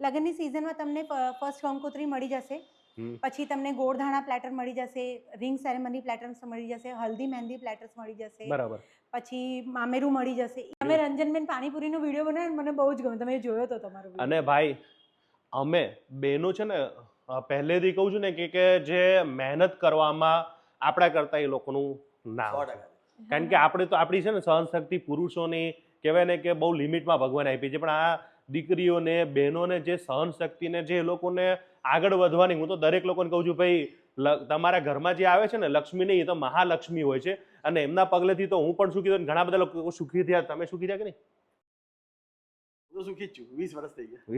લગ્નની સિઝનમાં તમને ફર્સ્ટ કંકોત્રી મળી જશે. પછી તમને ગોળધાણા પ્લેટર મળી જશે રિંગ સેરેમની પ્લેટર્સ મળી જશે હલ્દી મહેંદી પ્લેટર્સ મળી જશે. બરાબર. પછી મામેરું મળી જશે. અમે રંજનબેન પાણીપુરીનો વીડિયો બનાવ્યો મને બહુ જ ગમે. તમે જોયો તો તમારો અને ભાઈ અમે બેનો છે ને પહેલેથી કહું છું ને કે કે જે મહેનત કરવામાં આપણા કરતા એ લોકોનું નામ સો કારણ કે આપણે તો આપણી છે ને સહનશક્તિ પુરુષોની કહેવાય ને કે બહુ લિમિટમાં ભગવાન આપી છે. પણ આ દીકરીઓને બહેનોને જે સહનશક્તિને જે એ લોકોને આગળ વધવાની હું તો દરેક લોકોને કહું છું ભાઈ તમારા ઘરમાં જે આવે છે ને લક્ષ્મી નહીં એ તો મહાલક્ષ્મી હોય છે. અને એમના પગલેથી તો હું પણ સુખી થયો ઘણા બધા લોકો સુખી થયા. તમે સુખી થયા કે નહીં? સુખી જ છું. વીસ વર્ષ થઈ ગયા.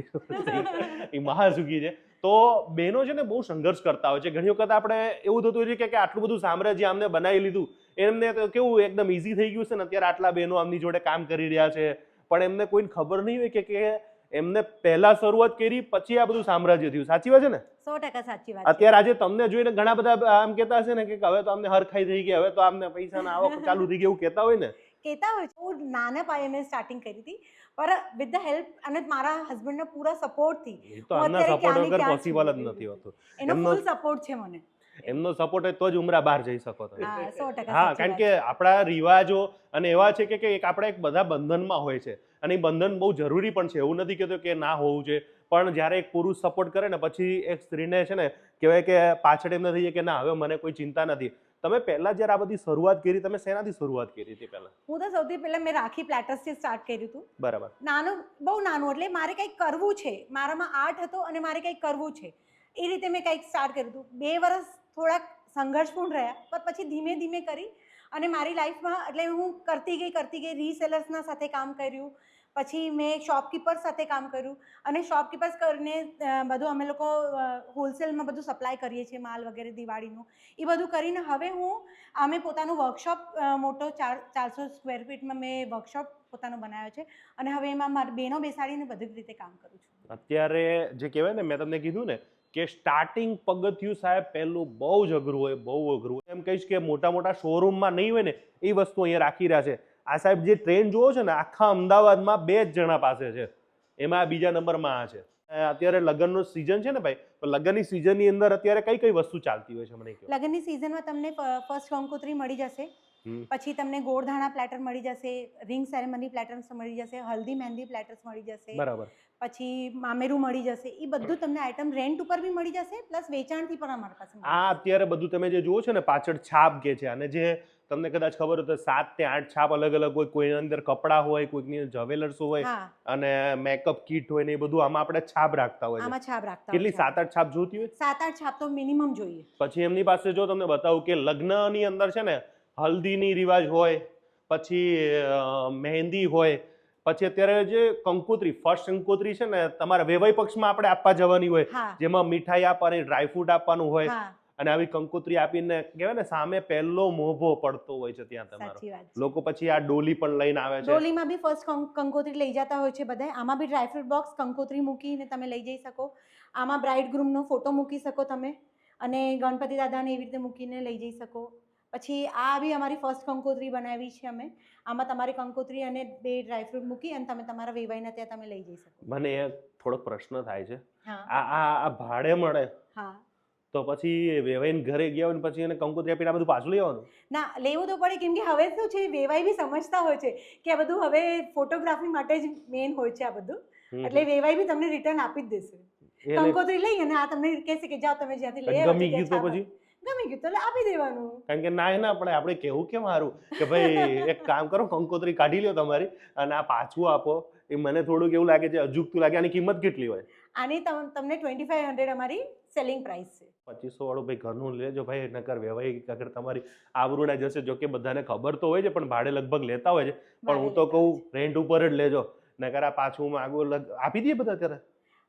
એ મહાસુખી છે. તો બહેનો છે ને બહુ સંઘર્ષ કરતા હોય છે. ઘણી વખત આપણે એવું થતું હોય છે કે- કે આટલું બધું સામ્રાજ્ય આમને બનાવી લીધું. એમને કેવું એકદમ ઇઝી થઈ ગયું છે ને અત્યારે આટલા બહેનો આમની જોડે કામ કરી રહ્યા છે. પણ એમને કોઈને ખબર નહીં હોય કે એમને પહેલા શરૂઆત કરી પછી આ બધું સામ્રાજ્ય થયું. સાચી વાત છે ને? સો ટકા સાચી વાત અત્યારે આજે તમને જોઈને ઘણા બધા આમ કહેતા હશે ને કે હવે તો અમને હરખાઈ થઈ ગઈ હવે તો આમને પૈસાના આવક ચાલુ થઈ ગઈ એવું કહેતા હોય ને? કહેતા હોય હું નાના પાયે મેં સ્ટાર્ટિંગ કરી હતી પર વિથ ધ હેલ્પ અને મારા હસબન્ડના પૂરા સપોર્ટથી થી તો આના સપોર્ટ વગર પોસિબલ જ નથી હોતું. એનો ફૂલ સપોર્ટ છે મને. એમનો સપોર્ટ હોય તો જ ઉમરા બહાર જઈ શકો તમે. હા કારણ કે આપણા રિવાજો અને એવા છે કે કે એક આપણે એક બધા બંધનમાં હોય છે. અને એ બંધન બહુ જરૂરી પણ છે. એવું નથી કહેતો કે ના હોવું છે પણ જ્યારે એક પુરુષ સપોર્ટ કરે ને પછી એક સ્ત્રીને છે ને કહેવાય કે પાછળ એમ નથી કે ના હવે મને કોઈ ચિંતા નથી. તમે પહેલા જ્યારે આ બધી શરૂઆત કરી તમે શેનાથી શરૂઆત કરી હતી પહેલા? હું તો સૌથી પહેલા મેં રાખી પ્લેટર્સથી સ્ટાર્ટ કર્યું હતું. બરાબર. નાનું બહુ નાનું એટલે મારે કંઈક કરવું છે. મારામાં આર્ટ હતો અને મારે કંઈક કરવું છે. એ રીતે મેં કંઈક સ્ટાર્ટ કર્યું હતું. બે વર્ષ થોડાક સંઘર્ષપૂર્ણ રહ્યા, પણ પછી ધીમે ધીમે કરી અને મારી લાઈફમાં, એટલે હું કરતી ગઈ કરતી ગઈ રીસેલર્સના સાથે કામ કર્યું, પછી મેં શોપકીપર સાથે કામ કર્યું અને શોપકીપર્સ કરીને બધું અમે લોકો હોલસેલમાં બધું સપ્લાય કરીએ છીએ, માલ વગેરે, દિવાળીનું, એ બધું કરીને હવે હું અમે પોતાનું વર્કશોપ મોટો ચાર, ચારસો સ્ક્વેર ફીટમાં મેં વર્કશોપ પોતાનો બનાવ્યો છે અને હવે એમાં મારી બહેનો બેસાડીને બધી રીતે કામ કરું છું. અત્યારે જે કહેવાય ને, મેં તમને કીધું ને કે સ્ટાર્ટિંગ પગથિયું સાહેબ પહેલું બહુ જ અઘરું હોય બહુ અઘરું હોય. એમ કહીશ કે મોટા મોટા શોરૂમમાં નહીં હોય ને એ વસ્તુ અહીંયા રાખી રહ્યા છે. આ સાહેબ જે ટ્રેન જોવો છે ને આખા અમદાવાદમાં બે જ જણા પાસે છે. એમાં બીજા નંબરમાં આ છે. અત્યારે લગ્નનો સિઝન છે ને ભાઈ તો લગ્નની સિઝનની અંદર અત્યારે કઈ કઈ વસ્તુ ચાલતી હોય છે મને કહો. લગ્નની સિઝનમાં તમને ફર્સ્ટ કંકોત્રી મળી જશે. પછી તમને ગોળધાણા પ્લેટર મળી જશે રિંગ સેરેમની પ્લેટર્સ મળી જશે હલ્દી મહેંદી પ્લેટર્સ મળી જશે. બરાબર. પછી મામેરું મળી જશે. એ બધું તમને આઈટમ રેન્ટ ઉપર બી મળી જશે પ્લસ વેચાણથી પણ અમારી પાસે આ અત્યારે બધું તમે જે જુઓ છો ને પાછળ છાપ કે છે. અને જે તમને કદાચ ખબર હોય તો સાત તે આઠ છાપ અલગ અલગ હોય. કોઈની અંદર કપડાં હોય કોઈની જ્વેલર્સ હોય અને મેકઅપ કીટ હોય ને એ બધું આમાં આપણે છાપ રાખતા હોય આમાં છાપ રાખતા કેટલી? સાત આઠ છાપ જોતી હોય? સાત આઠ છાપ તો મિનિમમ જોઈએ. પછી એમની પાસે જો તમને બતાવું કે લગ્નની અંદર છે ને હલ્દીની રિવાજ હોય પછી મહેંદી હોય પછી અત્યારે જે કંકોત્રી ફર્સ્ટ કંકોત્રી છે ને તમારા વેવાઈ પક્ષમાં આપણે આપવા જવાની હોય. જેમાં મીઠાઈ આપવાની ડ્રાયફ્રૂટ આપવાનું હોય. અને આવી કંકોત્રી આપીને કહેવાય ને સામે પહેલો મોભો પડતો હોય છે ત્યાં તમારો. લોકો પછી આ ડોલી પણ લઈને આવે છે. ડોલીમાં બી ફર્સ્ટ કંકોત્રી લઈ જતા હોય છે બધા આમાં બી ડ્રાયફ્રૂટ બોક્સ કંકોત્રી મૂકીને તમે લઈ જઈ શકો. આમાં બ્રાઇડ ગ્રુમનો ફોટો મૂકી શકો તમે. અને ગણપતિ દાદાને એવી રીતે મૂકીને લઈ જઈ શકો. પછી આ બી અમારી ફર્સ્ટ કંકોત્રી બનાવી છે અમે. આમાં તમારી કંકોત્રી અને બે ડ્રાયફ્રૂટ મૂકી અને તમે તમારા વેવાઈના ત્યાં તમે લઈ જઈ શકો. મને થોડોક પ્રશ્ન થાય છે. આ આ આ ભાડે મળે? હા. તો પછી વેવાઈને ઘરે ગયા હોય પછી એને કંકોત્રી આપીને આ બધું પાછું લેવાનું? ના લેવું તો પડે કેમ કે હવે શું છે વેવાઈ બી સમજતા હોય છે કે આ બધું હવે ફોટોગ્રાફી માટે જ મેઇન હોય છે આ બધું. એટલે વેવાઈ બી તમને રિટર્ન આપી જ દેશે. કંકોત્રી લઈ અને આ તમને કહેશે કે જાઓ તમે જ્યાંથી લઈ ગમી ગયું તો પછી? ગમી ગયું એટલે આપી દેવાનું. કારણ કે ના ના પડે. આપણે કેવું કેમ સારું કે ભાઈ એક કામ કરો કંકોત્રી કાઢી લ્યો તમારી અને આ પાછું આપો. એ મને થોડુંક એવું લાગે છે અજુકતું લાગે. આની કિંમત કેટલી હોય? આની તમને ટ્વેન્ટી ફાઈવ હંડ્રેડ અમારી સેલિંગ પ્રાઇસ છે. પચીસો વાળું ભાઈ ઘરનું લેજો ભાઈ નકર વ્યવહારિક અગર તમારી આવરૂડા જશે જો કે બધાને ખબર તો હોય છે પણ ભાડે લગભગ લેતા હોય છે. પણ હું તો કહું રેન્ટ ઉપર જ લેજો. નકર આ પાછું માગું આપી દઈએ બધા અત્યારે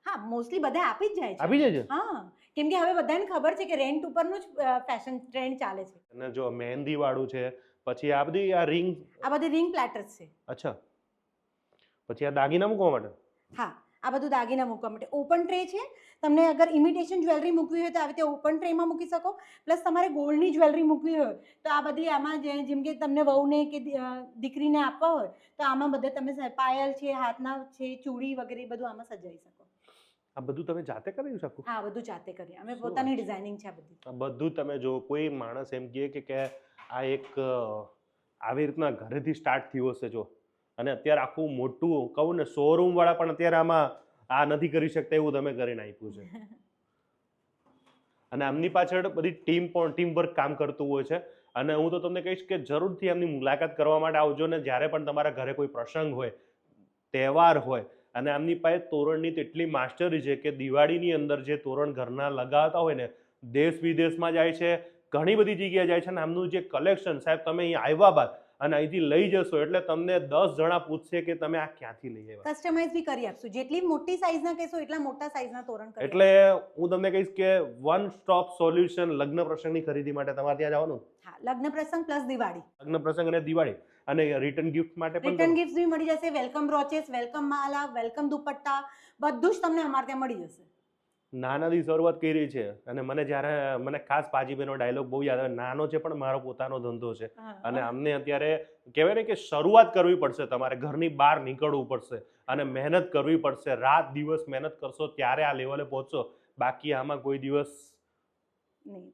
હા મોસ્ટલી બધા આપી જ જાય છે. આપી જાય છે? હા. કેમ કે હવે બધાને ખબર છે કે રેન્ટ ઉપરનું જ ફેશન ટ્રેન્ડ ચાલે છે. અને જો મહેંદી વાળું છે પછી આ બધી આ રિંગ આ બધી રિંગ પ્લેટર્સ છે. અચ્છા. પછી આ દાગીના મૂકવા માટે? હા આ બધું દાગીના મૂકવા માટે. ઓપન ટ્રે છે. તમને અગર ઇમિટેશન જ્વેલરી મૂકવી હોય તો આવી રીતે ઓપન ટ્રેમાં મૂકી શકો. પ્લસ તમારે ગોલ્ડની જ્વેલરી મૂકવી હોય તો આ બધી આમાં જે- જેમ કે તમને વહુને કે દીકરીને આપવા હોય તો આમાં બધે તમે પાયલ છે હાથના છે ચૂડી વગેરે બધું આમાં સજાવી શકો. આ બધું તમે જાતે કર્યું શકો? હા બધું જાતે કરીએ. અમે પોતાની ડિઝાઇનિંગ છે? આ બધી. આ બધું તમે જો કોઈ માણસ એમ કહે કે કે આ એક આવી રીતના ઘરેથી સ્ટાર્ટ થયું હશે જો. અને અત્યારે આખું મોટું કહું ને શોરૂમ વાળા પણ અત્યારે આમાં આ નથી કરી શકતા એવું તમે કરીને આપ્યું છે. અને આમની પાછળ બધી ટીમ પણ ટીમ વર્ક કામ કરતું હોય છે. અને હું તો તમને કહીશ કે જરૂરથી એમની મુલાકાત કરવા માટે આવજો ને જ્યારે પણ તમારા ઘરે કોઈ પ્રસંગ હોય તહેવાર હોય અને આમની પાસે તોરણની તેટલી માસ્ટરી છે કે દિવાળીની અંદર જે તોરણ ઘરના લગાવતા હોય ને, દેશ વિદેશમાં જાય છે ઘણી બધી જગ્યાએ જાય છે અને આમનું જે કલેક્શન સાહેબ તમે અહીં આવ્યા બાદ અને અહીંથી લઈ જશો એટલે તમને દસ જણા પૂછશે કે તમે આ ક્યાંથી લઈ આવ્યા. કસ્ટમાઇઝ બી કરી આપશું. જેટલી મોટી સાઈઝના કહેશો એટલા મોટા સાઈઝના તોરણ એટલે હું તમને કહીશ કે વન સ્ટોપ સોલ્યુશન લગ્ન પ્રસંગની ખરીદી માટે તમારે ત્યાં જવાનું? હા લગ્ન પ્રસંગ પ્લસ દિવાળી. લગ્ન પ્રસંગ અને દિવાળી. અને રિટર્ન ગિફ્ટ માટે પણ રિટર્ન ગિફ્ટ બી મળી જશે. વેલકમ બ્રોચેસ વેલકમ માલા વેલકમ દુપટ્ટા. બધું જ તમને અમારે ત્યાં મળી જશે. નાનાથી શરૂઆત કરી છે અને મને જ્યારે મને ખાસ પાજીબેનો ડાયલોગ બહુ યાદ આવે. નાનો છે પણ મારો પોતાનો ધંધો છે. અને અમને અત્યારે કહેવાય ને કે શરૂઆત કરવી પડશે તમારે. ઘરની બહાર નીકળવું પડશે અને મહેનત કરવી પડશે. રાત દિવસ મહેનત કરશો ત્યારે આ લેવલે પહોંચશો. બાકી આમાં કોઈ દિવસ નહીં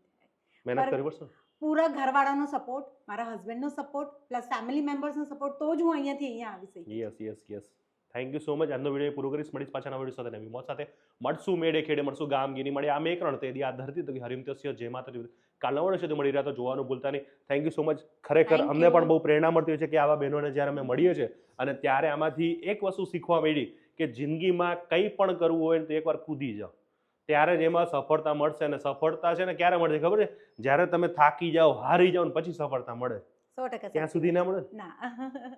મહેનત કરવી પડશે. પૂરા ઘરવાળાનો સપોર્ટ મારા હસબન્ડનો સપોર્ટ પ્લસ ફેમિલી મેમ્બર્સનો સપોર્ટ તો જ હું અહીંયાથી અહીંયા આવી શકીશ yes yes yes thank you so much આજનો વીડિયો પૂરો કરીશ. મળીશ પાછા નવા વીડિયો સાથે. નવી મોત સાથે મળશું. મેળે ખેડે મળશું. ગામ ગીરી મળે. આમ એક રણ તે આ ધરતી તો હરિમ તસ્ય જે માતા વર્ષે તો મળી રહ્યા તો જોવાનું ભૂલતા નહીં. થેન્ક યુ સો મચ ખરેખર અમને પણ બહુ પ્રેરણા મળતી હોય છે કે આવા બહેનોને જ્યારે અમે મળીએ છીએ અને ત્યારે આમાંથી એક વસ્તુ શીખવા મળી કે જિંદગીમાં કંઈ પણ કરવું હોય ને તો એકવાર કૂદી જાઓ. ત્યારે જ એમાં સફળતા મળશે અને સફળતા છે ને ક્યારે મળશે ખબર છે? જ્યારે તમે થાકી જાઓ હારી જાઓ ને પછી સફળતા મળે. ત્યાં સુધી ના મળે? ના.